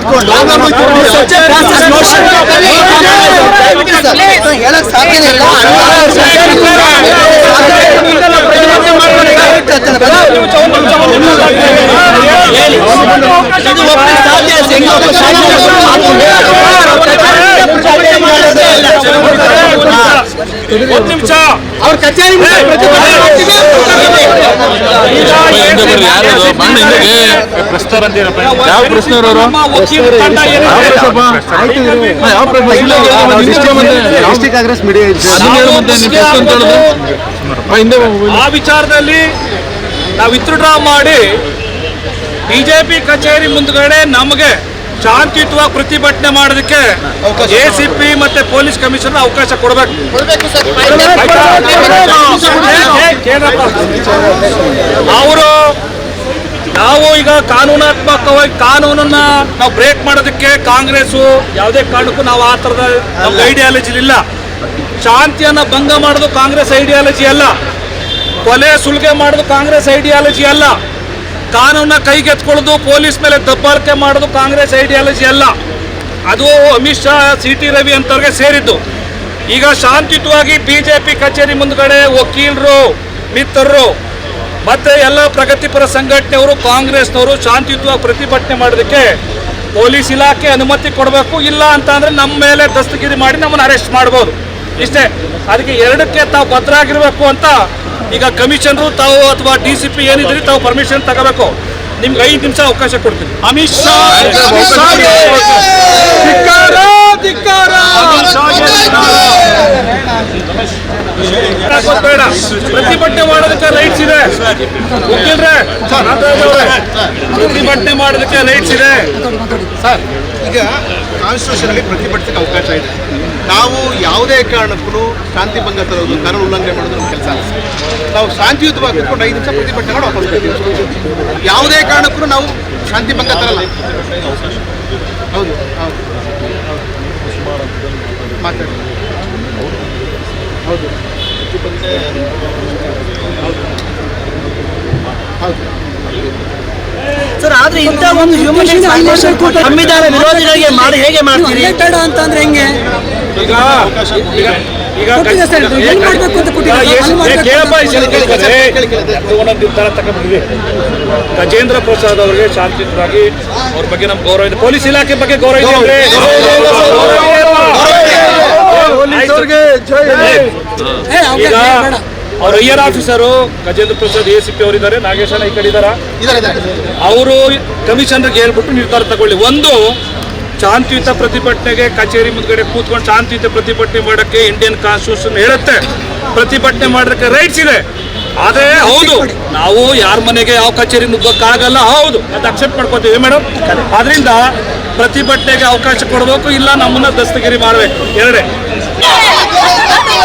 ಇಟ್ಕೊಂಡು ಹೇಳಕ್ ಸಾಧ್ಯ ಸಾಧ್ಯ ಒಂದು ನಿಮಿಷ ಅವ್ರ ಕಚೇರಿ ಯಾವ ಅವರು ಏನು ಕಾಂಗ್ರೆಸ್ ಆ ವಿಚಾರದಲ್ಲಿ ನಾವು ವಿತ್ಡ್ರಾ ಮಾಡಿ ಬಿಜೆಪಿ ಕಚೇರಿ ಮುಂದ್ಗಡೆ ನಮಗೆ ಶಾಂತಿಯುತವಾಗಿ ಪ್ರತಿಭಟನೆ ಮಾಡೋದಕ್ಕೆ ಎ ಸಿ ಪಿ ಮತ್ತೆ ಪೊಲೀಸ್ ಕಮಿಷನರ್ ಅವಕಾಶ ಕೊಡಬೇಕು. ಅವರು ನಾವು ಈಗ ಕಾನೂನಾತ್ಮಕವಾಗಿ ಕಾನೂನನ್ನ ನಾವು ಬ್ರೇಕ್ ಮಾಡೋದಕ್ಕೆ ಕಾಂಗ್ರೆಸ್ಸು ಯಾವುದೇ ಕಾರಣಕ್ಕೂ ನಾವು ಆ ಥರದ ನಮ್ಗೆ ಐಡಿಯಾಲಜಿ ಇಲ್ಲ. ಶಾಂತಿಯನ್ನ ಭಂಗ ಮಾಡೋದು ಕಾಂಗ್ರೆಸ್ ಐಡಿಯಾಲಜಿ ಅಲ್ಲ. ಕೊಲೆ ಸುಲಿಗೆ ಮಾಡೋದು ಕಾಂಗ್ರೆಸ್ ಐಡಿಯಾಲಜಿ ಅಲ್ಲ. ಕಾನೂನ ಕೈಗೆತ್ಕೊಳ್ಳೋದು ಪೊಲೀಸ್ ಮೇಲೆ ದಬ್ಬಾಳಿಕೆ ಮಾಡೋದು ಕಾಂಗ್ರೆಸ್ ಐಡಿಯಾಲಜಿ ಅಲ್ಲ. ಅದು ಅಮಿತ್ ಶಾ ಸಿ ಟಿ ರವಿ ಅಂತವ್ರಿಗೆ ಸೇರಿದ್ದು. ಈಗ ಶಾಂತಿಯುತವಾಗಿ ಪಿ ಕಚೇರಿ ಮುಂದ್ಗಡೆ ವಕೀಲರು, ಮಿತ್ರರು, ಮತ್ತೆ ಎಲ್ಲ ಪ್ರಗತಿಪರ ಸಂಘಟನೆಯವರು, ಕಾಂಗ್ರೆಸ್ನವರು ಶಾಂತಿಯುತವಾಗಿ ಪ್ರತಿಭಟನೆ ಮಾಡೋದಕ್ಕೆ ಪೊಲೀಸ್ ಇಲಾಖೆ ಅನುಮತಿ ಕೊಡಬೇಕು, ಇಲ್ಲ ಅಂತ ಅಂದ್ರೆ ನಮ್ಮ ಮೇಲೆ ದಸ್ತಗಿರಿ ಮಾಡಿ ನಮ್ಮನ್ನು ಅರೆಸ್ಟ್ ಮಾಡ್ಬೋದು. ಇಷ್ಟೇ. ಅದಕ್ಕೆ ಎರಡಕ್ಕೆ ತಾವು ಭದ್ರಾಗಿರಬೇಕು ಅಂತ ಈಗ ಕಮಿಷನರು ತಾವು ಅಥವಾ ಡಿ ಸಿ ಪಿ ಏನಿದ್ರಿ ತಾವು ಪರ್ಮಿಷನ್ ತಗೋಬೇಕು. ನಿಮ್ಗೆ ಐದು ನಿಮಿಷ ಅವಕಾಶ ಕೊಡ್ತೀನಿ. ಅಮಿತ್ ಶಾ. ಬೇಡ. ಪ್ರತಿಭಟನೆ ಮಾಡೋದಕ್ಕೆ ಲೈಟ್ಸ್ ಇದೆ. ಪ್ರತಿಭಟನೆ ಮಾಡೋದಕ್ಕೆ ಲೈಟ್ಸ್ ಇದೆ. ಸರ್ ಈಗ ಕಾನ್ಸ್ಟಿಟ್ಯೂಷನ್ ಅಲ್ಲಿ ಪ್ರತಿಭಟಿಸಕ್ಕೆ ಅವಕಾಶ ಇದೆ. ನಾವು ಯಾವುದೇ ಕಾರಣಕ್ಕೂ ಶಾಂತಿ ಭಂಗ ತರೋದು ಕಾನೂನು ಉಲ್ಲಂಘನೆ ಮಾಡೋದು ನಮ್ಮ ಕೆಲಸ ಅಲ್ಲ. ನಾವು ಶಾಂತಿಯುತವಾಗಿ ಕುತ್ಕೊಂಡು ಐದು ನಿಮಿಷ ಪ್ರತಿಭಟನೆ ಮಾಡಿ ವಾಪಸ್ ಬರ್ತೀವಿ. ಯಾವುದೇ ಕಾರಣಕ್ಕೂ ನಾವು ಶಾಂತಿ ಭಂಗ ತರಲ್ಲ. ಹೌದು ಹೌದು ಹೌದು. ಹೌದು. ಸರ್ ಆದ್ರೆ ಇಂತ ಒಂದು ಹ್ಯೂಮನ್ ಸಂವಿಧಾನ ವಿರೋಧಿಗಳಿಗೆ ಮಾಡಿ ಹೇಗೆ ಮಾಡ್ತೀರಿ? ಅಂತಂದ್ರೆ ಹೆಂಗೆ? ಈಗ ಈಗ ಒಂದೊಂದು ತರ ತಗೊಂಡಿದೆ ಗಜೇಂದ್ರ ಪ್ರಸಾದ್ ಅವರಿಗೆ ಶಾಂತಿಯುತವಾಗಿ ಅವ್ರ ಬಗ್ಗೆ ನಮ್ಗೆ ಗೌರವ ಇದೆ. ಪೊಲೀಸ್ ಇಲಾಖೆ ಬಗ್ಗೆ ಗೌರವ ಇದೆ ಈಗ ಅವ್ರ higher officer Gajendra Prasad A C P ಅವರಿದ್ದಾರೆ ನಾಗೇಶನ ಈ ಕಡೆ ಇದ್ದಾರಾ? ಅವರು ಕಮಿಷನರ್ಗೆ ಹೇಳ್ಬಿಟ್ಟು ನಿರ್ಧಾರ ತಗೊಳ್ಳಿ. ಒಂದು ಶಾಂತಿಯುತ ಪ್ರತಿಭಟನೆಗೆ ಕಚೇರಿ ಮುಂದ್ಗಡೆ ಕೂತ್ಕೊಂಡು ಶಾಂತಿಯುತ ಪ್ರತಿಭಟನೆ ಮಾಡೋಕ್ಕೆ ಇಂಡಿಯನ್ ಕಾನ್ಸ್ಟಿಟ್ಯೂಷನ್ ಹೇಳುತ್ತೆ. ಪ್ರತಿಭಟನೆ ಮಾಡೋಕ್ಕೆ ರೈಟ್ಸ್ ಇದೆ. ಆದರೆ ಹೌದು ನಾವು ಯಾರ ಮನೆಗೆ ಯಾವ ಕಚೇರಿ ನುಗ್ಗೋಕ್ಕಾಗಲ್ಲ. ಹೌದು ಅದು ಅಕ್ಸೆಪ್ಟ್ ಮಾಡ್ಕೋತೀವಿ ಮೇಡಮ್ ಅದರಿಂದ ಪ್ರತಿಭಟನೆಗೆ ಅವಕಾಶ ಕೊಡಬೇಕು ಇಲ್ಲ ನಮ್ಮನ್ನ ದಸ್ತಗಿರಿ ಮಾಡಬೇಕು. ಎರಡೇ.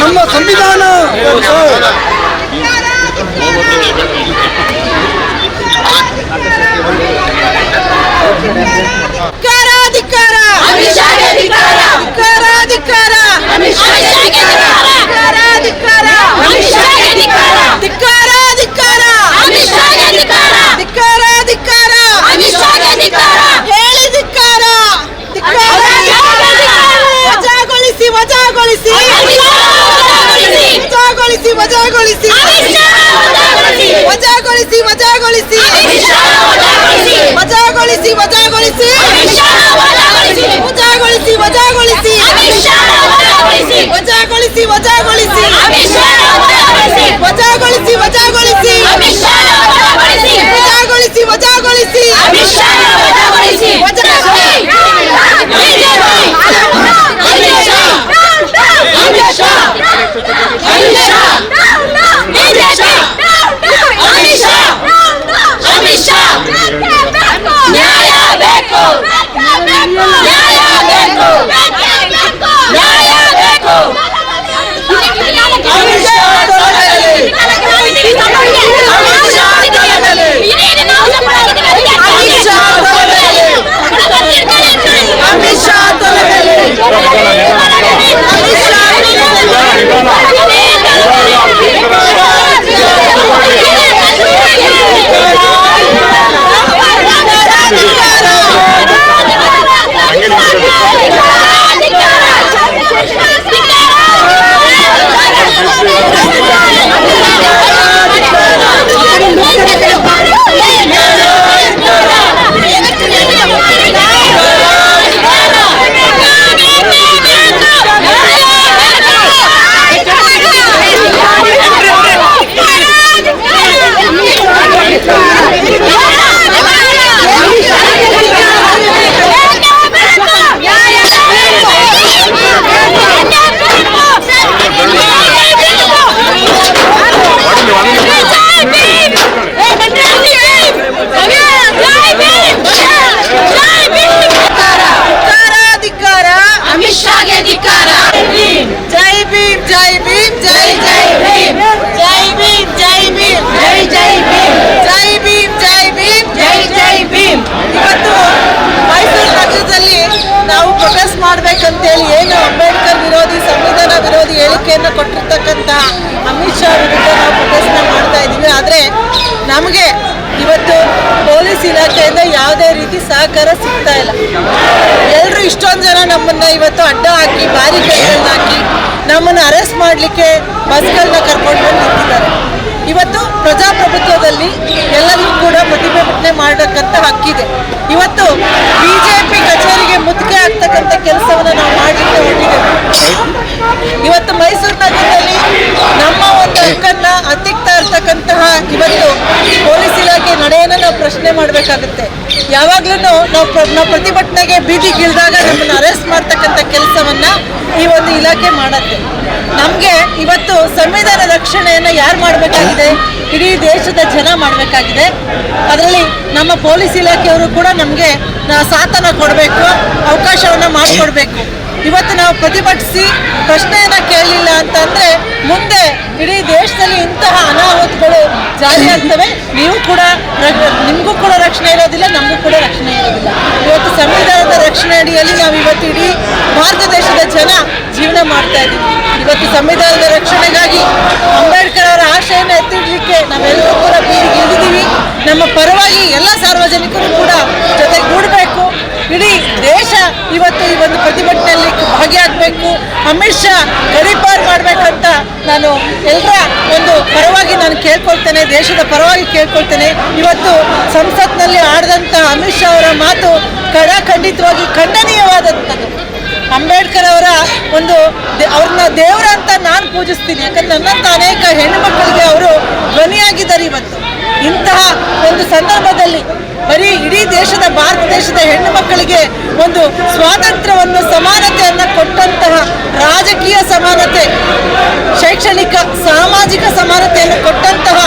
नम संविधान। कराधिकार अधिकार कराधिकार अधिकार ನಮ್ಮನ್ನ ಇವತ್ತು ಅಡ್ಡ ಹಾಕಿ ಬ್ಯಾರಿಕೇಡ್ಗಳನ್ನ ಹಾಕಿ ನಮ್ಮನ್ನು ಅರೆಸ್ಟ್ ಮಾಡಲಿಕ್ಕೆ ಬಸ್ಗಳನ್ನ ಕರ್ಕೊಂಡು ಬಂದು ನಿಂತಿದ್ದಾರೆ. ಇವತ್ತು ಪ್ರಜಾಪ್ರಭುತ್ವದಲ್ಲಿ ಎಲ್ಲರಿಗೂ ಕೂಡ ಪ್ರತಿಭಟನೆ ಮಾಡಕ್ಕಂತ ಹಕ್ಕಿದೆ. ಇವತ್ತು ಬಿಜೆಪಿ ಕಚೇರಿಗೆ ಮುತ್ತಿಗೆ ಆಗ್ತಕ್ಕಂಥ ಕೆಲಸವನ್ನು ನಾವು ಮಾಡಲಿಕ್ಕೆ ಹೊರಟಿದ್ದೇವೆ. ಇವತ್ತು ಮೈಸೂರು ನಗರದಲ್ಲಿ ನಮ್ಮ ಒಂದು ಹಕ್ಕನ್ನ ಹತ್ತಿಕ್ತಾ ಇರ್ತಕ್ಕಂತಹ ಇವತ್ತು ಪೊಲೀಸ್ ಇಲಾಖೆ ನಡೆಯನ್ನು ನಾವು ಪ್ರಶ್ನೆ ಮಾಡಬೇಕಾಗುತ್ತೆ. ಯಾವಾಗ್ಲೂ ನಾವು ನಾವು ಪ್ರತಿಭಟನೆಗೆ ಬೀದಿಗಿಳಿದಾಗ ನಮ್ಮನ್ನು ಅರೆಸ್ಟ್ ಮಾಡ್ತಕ್ಕಂಥ ಕೆಲಸವನ್ನ ಈ ಒಂದು ಇಲಾಖೆ ಮಾಡುತ್ತೆ. ನಮಗೆ ಇವತ್ತು ಸಂವಿಧಾನ ರಕ್ಷಣೆಯನ್ನು ಯಾರು ಮಾಡಬೇಕಾಗಿದೆ? ಇಡೀ ದೇಶದ ಜನ ಮಾಡಬೇಕಾಗಿದೆ. ಅದರಲ್ಲಿ ನಮ್ಮ ಪೊಲೀಸ್ ಇಲಾಖೆಯವರು ಕೂಡ ನಮಗೆ ಸಾಥನ ಕೊಡಬೇಕು, ಅವಕಾಶವನ್ನು ಮಾಡಿಕೊಡ್ಬೇಕು. ಇವತ್ತು ನಾವು ಪ್ರತಿಭಟಿಸಿ ಪ್ರಶ್ನೆಯನ್ನ ಕೇಳಲಿಲ್ಲ ಅಂತಂದ್ರೆ ಮುಂದೆ ಇಡೀ ದೇಶದಲ್ಲಿ ಇಂತಹ ಅನಾಹುತಗಳು ಜಾರಿಯಾಗ್ತವೆ ನೀವು ಕೂಡ ನಿಮಗೂ ಕೂಡ ರಕ್ಷಣೆ ಇರೋದಿಲ್ಲ, ನಮಗೂ ಕೂಡ ರಕ್ಷಣೆ ಇರೋದಿಲ್ಲ. ಇವತ್ತು ಸಂವಿಧಾನದ ರಕ್ಷಣೆ ಅಡಿಯಲ್ಲಿ ನಾವು ಇವತ್ತು ಇಡೀ ಭಾರತ ದೇಶದ ಜನ ಜೀವನ ಮಾಡ್ತಾ ಇದ್ದೀವಿ. ಇವತ್ತು ಸಂವಿಧಾನದ ರಕ್ಷಣೆಗಾಗಿ ಅಂಬೇಡ್ಕರ್ ಅವರ ಆಶಯನ ಎತ್ತಿಡ್ಲಿಕ್ಕೆ ನಾವೆಲ್ಲರೂ ಕೂಡ ಬೀದಿಗೆ ಇಳಿದೀವಿ ನಮ್ಮ ಪರವಾಗಿ ಎಲ್ಲ ಸಾರ್ವಜನಿಕರು ಕೂಡ ಜೊತೆಗೂಡಬೇಕು. ಇಡೀ ದೇಶ ಇವತ್ತು ಈ ಒಂದು ಪ್ರತಿಭಟನೆಯಲ್ಲಿ ಭಾಗಿಯಾಗಬೇಕು. ಅಮಿತ್ ಶಾ ಗರಿಪಾರ್ ಮಾಡಬೇಕಂತ ನಾನು ಎಲ್ಲರ ಒಂದು ಪರವಾಗಿ ನಾನು ಕೇಳ್ಕೊಳ್ತೇನೆ, ದೇಶದ ಪರವಾಗಿ ಕೇಳ್ಕೊಳ್ತೇನೆ. ಇವತ್ತು ಸಂಸತ್ನಲ್ಲಿ ಆಡಿದಂಥ ಅಮಿತ್ ಶಾ ಅವರ ಮಾತು ಕಡಖಂಡಿತವಾಗಿ ಖಂಡನೀಯವಾದಂಥದ್ದು. ಅಂಬೇಡ್ಕರ್ ಅವರ ಒಂದು ಅವ್ರನ್ನ ದೇವರ ಅಂತ ನಾನು ಪೂಜಿಸ್ತೀನಿ. ಯಾಕಂದ್ರೆ ನನ್ನಂಥ ಅನೇಕ ಹೆಣ್ಣು ಮಕ್ಕಳಿಗೆ ಅವರು ಧ್ವನಿಯಾಗಿದ್ದಾರೆ ಇವತ್ತು. ಇಂತಹ ಒಂದು ಸಂದರ್ಭದಲ್ಲಿ ಬರೀ ಇಡೀ ದೇಶದ, ಭಾರತ ದೇಶದ ಹೆಣ್ಣು ಮಕ್ಕಳಿಗೆ ಒಂದು ಸ್ವಾತಂತ್ರ್ಯವನ್ನು, ಸಮಾನತೆಯನ್ನು ಕೊಟ್ಟಂತಹ ರಾಜಕೀಯ ಸಮಾನತೆ, ಶೈಕ್ಷಣಿಕ, ಸಾಮಾಜಿಕ ಸಮಾನತೆಯನ್ನು ಕೊಟ್ಟಂತಹ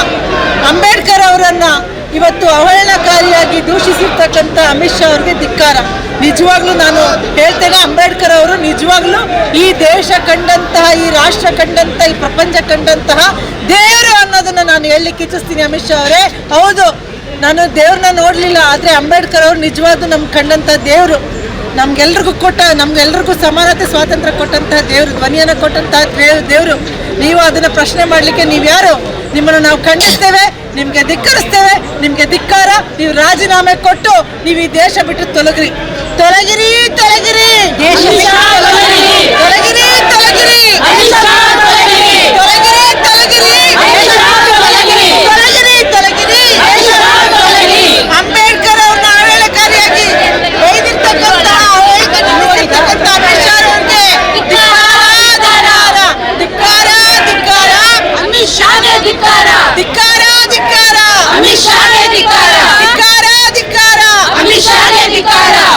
ಅಂಬೇಡ್ಕರ್ ಅವರನ್ನು ಇವತ್ತು ಅವಹೇಳನಕಾರಿಯಾಗಿ ದೂಷಿಸಿರ್ತಕ್ಕಂಥ ಅಮಿತ್ ಶಾ ಅವರಿಗೆ ಧಿಕ್ಕಾರ. ನಿಜವಾಗ್ಲೂ ನಾನು ಹೇಳ್ತೇನೆ, ಅಂಬೇಡ್ಕರ್ ಅವರು ನಿಜವಾಗ್ಲೂ ಈ ದೇಶ ಕಂಡಂತಹ, ಈ ರಾಷ್ಟ್ರ ಕಂಡಂತಹ ಈ ಪ್ರಪಂಚ ಕಂಡಂತಹ ದೇವರು ಅನ್ನೋದನ್ನ ನಾನು ಹೇಳಲಿಕ್ಕೆ ಇಚ್ಛಿಸ್ತೀನಿ ಅಮಿತ್ ಶಾ ಅವರೇ. ಹೌದು ನಾನು ದೇವ್ರನ್ನ ನೋಡಲಿಲ್ಲ ಆದರೆ ಅಂಬೇಡ್ಕರ್ ಅವರು ನಿಜವಾದ ನಮ್ಮ ಕಂಡಂಥ ದೇವರು. ನಮ್ಗೆಲ್ರಿಗೂ ಕೊಟ್ಟ ನಮ್ಗೆಲ್ರಿಗೂ ಸಮಾನತೆ ಸ್ವಾತಂತ್ರ್ಯ ಕೊಟ್ಟಂಥ ದೇವರು ಧ್ವನಿಯನ್ನು ಕೊಟ್ಟಂಥ ದೇವರು. ನೀವು ಅದನ್ನು ಪ್ರಶ್ನೆ ಮಾಡಲಿಕ್ಕೆ ನೀವು ಯಾರು? ನಿಮ್ಮನ್ನು ನಾವು ಖಂಡಿಸ್ತೇವೆ ನಿಮಗೆ ಧಿಕ್ಕರಿಸ್ತೇವೆ ನಿಮಗೆ ಧಿಕ್ಕಾರ ನೀವು ರಾಜೀನಾಮೆ ಕೊಟ್ಟು ನೀವು ಈ ದೇಶ ಬಿಟ್ಟು ತೊಲಗಿರಿ. ತೊಲಗಿರಿ ತೊಲಗಿರಿ! ತೊಲಗಿರಿ! ತೊಲಗಿರಿ